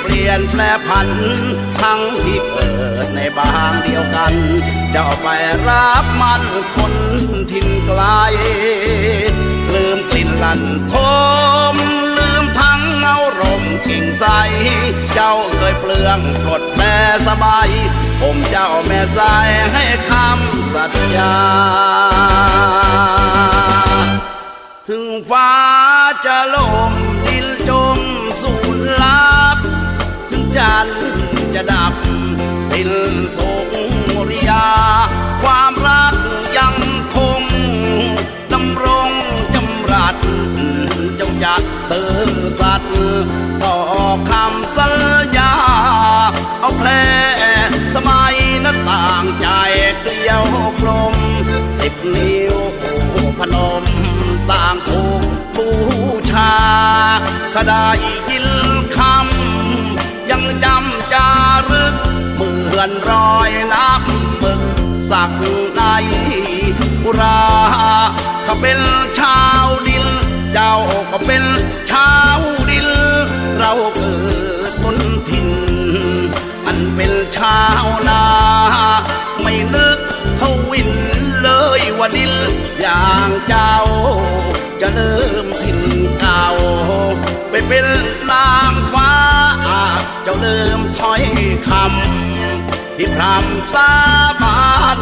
เปลี่ยนแปลผัน ทั้งที่เกิดในบางเดียวกัน เจ้าไปรับมันคนถิ่นไกล ลืมกลิ่นลันทมลืมทั้งเงารมกิ่งใส เจ้าเคยเปลืองกดแม่สบายผมเจ้าแม่สายให้คำ ดับ สิ้นสุริยา ความรักยังคงดำรงจำรัดเจ้าจะซื่อสัตย์ต่อคำสัญญา เอาแผลสมัยหน้าต่างใจเกลียวกลมสิบนิ้วพนมต่างถูกบูชาขด้ยิน อนรอยน้ำมึกสักในอุราเขาเป็นชาวดิน เจ้าก็เป็นชาวดิน เราเกิดบนถิ่น อันเป็นชาวนา ไม่นึกทวินเลยว่าดิน อย่างเจ้า จะเริ่มถิ่นเก่าไปเป็นนางฟ้า เจ้าเริ่มถอยคำ ที่พรำสาบาน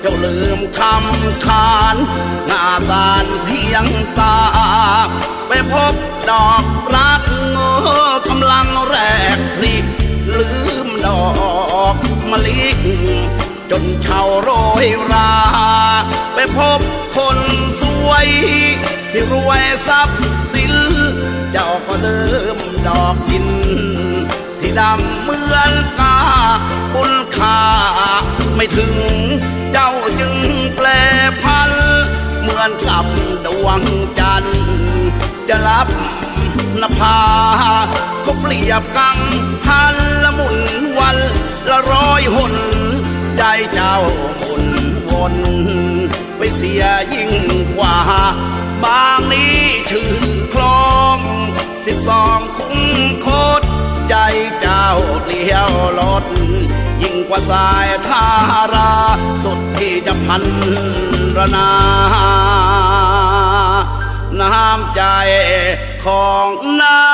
เจ้าลืมคำขานหน้าสานเพียงตา ไปพบดอกรักงอกำลังแรกพลิกลืมดอกมะลิจนช่าโรยรา ไปพบคนสวย ที่รวยทรัพย์สิน เจ้าก็เดิมดอกดิน ที่ดำ ไม่ถึง เจ้าจึงแปลพัน เหมือนกับดวงจันทร์จะรับนภาก็เปรียบกังทันละหมุนวันละร้อยหน ใจเจ้าหมุนวนไปเสียยิ่งกว่า บางนี้ชื่อคลองสิบสองคุ้งโค ใจเจ้าเลี้ยวรถยิ่งกว่าสายทารา สุดที่จะพันรนาน้ำใจของนา